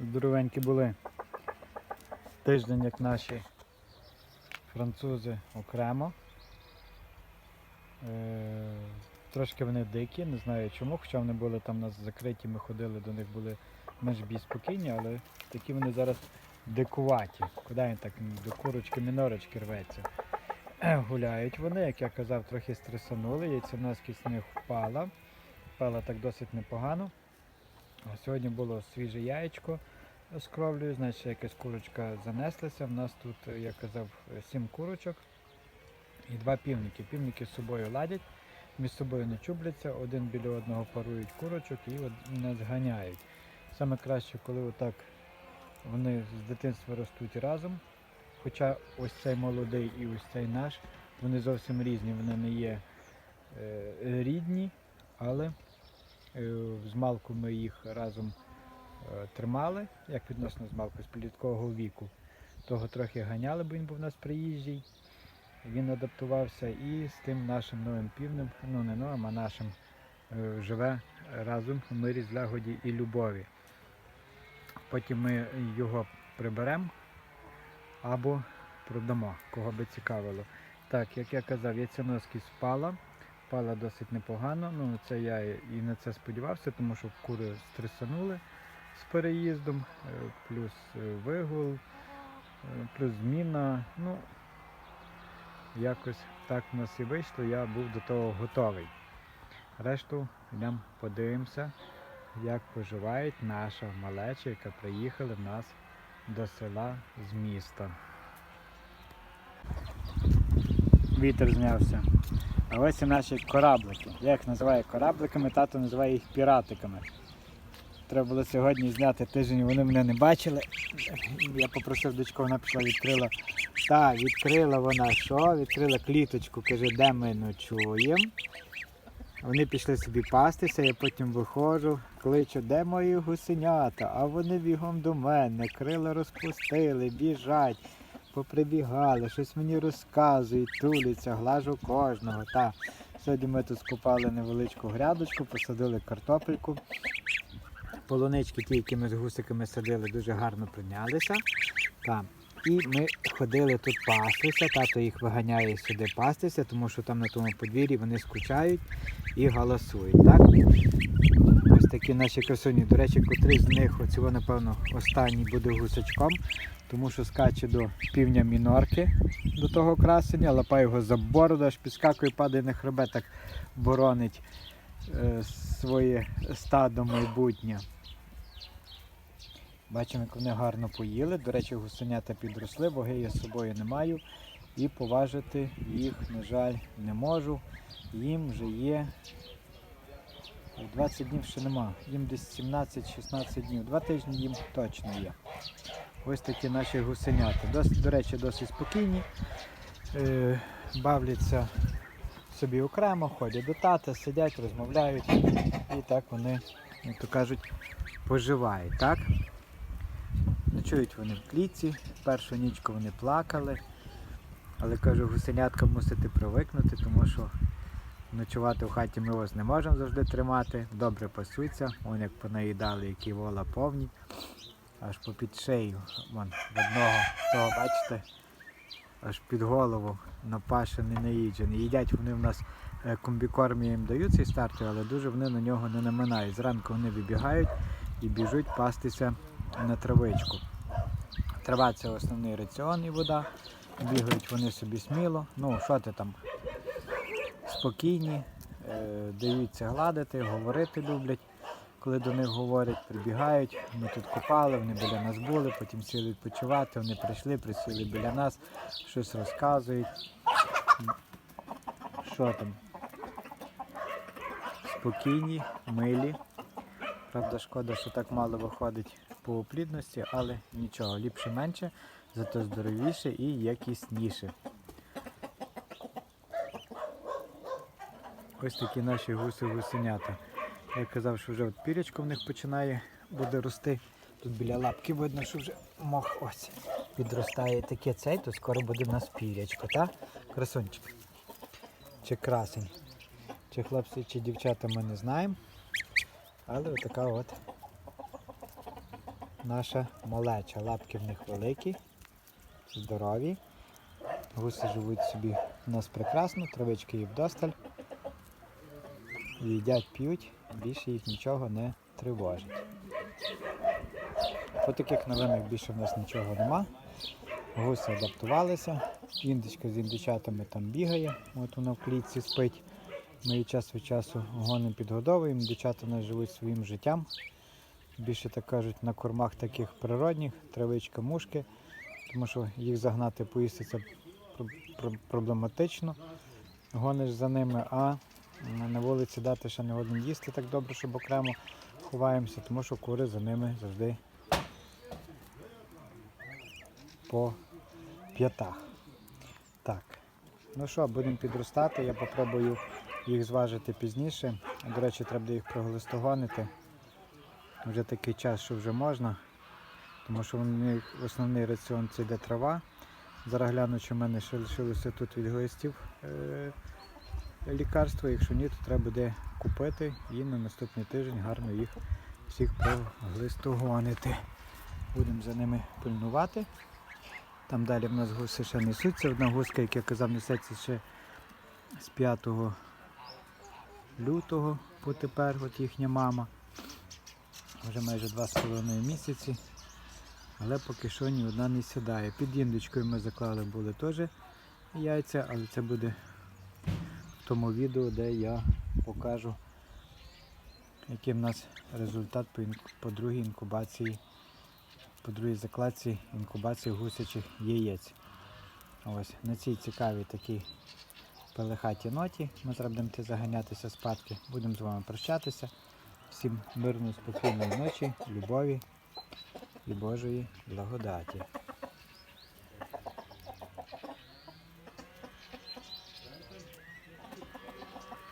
здоровенькі були. Тиждень, як наші французи окремо. Е, трошки вони дикі, не знаю чому, хоча вони були там у нас закриті, ми ходили, до них були менш більш спокійні, але такі вони зараз дикуваті. Куди він так до курочки мінорочки рветься. Гуляють вони, як я казав, трохи стресанули, яйценоскість з них впала. Впала так досить непогано. Сьогодні було свіже яєчко з кровлею, значить якась курочка занеслася. У нас тут, я казав, сім курочок і два півники. Півники з собою ладять, між собою не чубляться, один біля одного парують курочок і не зганяють. Саме краще, коли отак вони з дитинства ростуть разом. Хоча ось цей молодий і ось цей наш, вони зовсім різні, вони не є е, рідні, але з малку ми їх разом е, тримали, як відносно з малку з підліткового віку. Того трохи ганяли, бо він був у нас приїжджий. Він адаптувався і з тим нашим новим півнем, ну не новим, а нашим е, живе разом в мирі, злагоді і любові. Потім ми його приберемо або продамо, кого би цікавило. Так, як я казав, яйценоскість впала, впала досить непогано. Ну, це я і на це сподівався, тому що кури стресанули з переїздом, е, плюс е, вигул, е, плюс зміна. Ну, якось так в нас і вийшло, я був до того готовий. Решту йдемо подивимося, як поживають наша малеча, яка приїхала в нас до села з міста. Вітер знявся. А ось і наші кораблики. Я їх називаю корабликами, тато називає їх піратиками. Треба було сьогодні зняти тиждень, вони мене не бачили. Я попросив дочку, вона пішла відкрила. Так, відкрила вона що? Відкрила кліточку, каже, де ми ночуємо. Вони пішли собі пастися, я потім виходжу, кличу, де мої гусенята? А вони бігом до мене, крила розпустили, біжать, поприбігали, щось мені розказують, туляться, глажу кожного. Та. Сьогодні ми тут скопали невеличку грядочку, посадили картопельку. Полунички, ті, які ми з гусиками садили, дуже гарно прийнялися. Та. І ми ходили тут пастися, тато їх виганяє сюди пастися, тому що там на тому подвір'ї вони скучають і галасують. Так? Ось такі наші красуні. До речі, котрий з них, оцього, напевно, останній буде гусачком, тому що скаче до півня мінорки до того красення, лапає його за бороду, аж підскакує, падає на хребет, так боронить е, своє стадо майбутнє. Бачимо, як вони гарно поїли. До речі, гусенята підросли, ваги я з собою не маю. І поважити їх, на жаль, не можу. Їм вже є 20 днів ще нема. Їм десь 17-16 днів. Два тижні їм точно є. Ось такі наші гусенята. Дос, до речі, досить спокійні. Е, бавляться собі окремо, ходять до тата, сидять, розмовляють. І так вони, як то кажуть, поживають. Так? Ночують вони в клітці. Першу нічку вони плакали. Але кажу, гусенятка мусите привикнути, тому що ночувати в хаті ми вас не можемо завжди тримати. Добре пасуться. Вон як понаїдали, які вола повні. Аж попід шею. Вон, в одного того, бачите, аж під голову напашений, наїджений. Їдять вони в нас е, комбікорм їм даю цей стартер, але дуже вони на нього не наминають. Зранку вони вибігають і біжуть пастися на травичку. Трава це основний раціон і вода. Бігають вони собі сміло. Ну, що ти там? Спокійні, е, даються гладити, говорити люблять. Коли до них говорять, прибігають, ми тут купали, вони біля нас були, потім сіли відпочивати, вони прийшли, присіли біля нас, щось розказують. Що там? Спокійні, милі. Правда, шкода, що так мало виходить по оплідності, але нічого, ліпше менше, зато здоровіше і якісніше. Ось такі наші гуси-гусенята. Я казав, що вже от пірячко в них починає буде рости. Тут біля лапки видно, що вже мох ось підростає таке цей, то скоро буде в нас пірячко, так? Красунчик. Чи красень. Чи хлопці, чи дівчата ми не знаємо. Але отака от наша малеча. Лапки в них великі, здорові. Гуси живуть собі у нас прекрасно, травички їх вдосталь. Їдять, п'ють, більше їх нічого не тривожить. По таких новинах більше в нас нічого нема. Гуси адаптувалися. Індичка з індичатами там бігає, от вона в клітці спить. Ми її час від часу гонимо підгодовуємо. Дівчата нас живуть своїм життям. Більше так кажуть, на кормах таких природних, травичка, мушки, тому що їх загнати поїсти це про- про- проблематично. Гониш за ними, а на вулиці дати ще не один їсти так добре, щоб окремо ховаємося, тому що кури за ними завжди по п'ятах. Так. Ну що, будемо підростати. Я попробую їх зважити пізніше. До речі, треба їх проглистогонити. Вже такий час, що вже можна. Тому що них основний раціон це йде трава. Зараз гляну, чи в мене ще лишилося тут від глистів е- лікарства. Якщо ні, то треба буде купити і на наступний тиждень гарно їх всіх проглистогонити. Будемо за ними пильнувати. Там далі в нас гуси ще несуться. Одна гуска, як я казав, несеться ще з 5 лютого по тепер, от їхня мама. Вже майже 2,5 місяці. Але поки що ні одна не сідає. Під індичкою ми заклали були теж яйця, але це буде тому відео, де я покажу, який в нас результат по, ін- по другій інкубації по другій закладці інкубації гусячих яєць. Ось на цій цікавій такій пелехатій ноті ми зараз будемо заганятися спадки. Будемо з вами прощатися. Всім мирної, спокійної ночі, любові і Божої благодаті.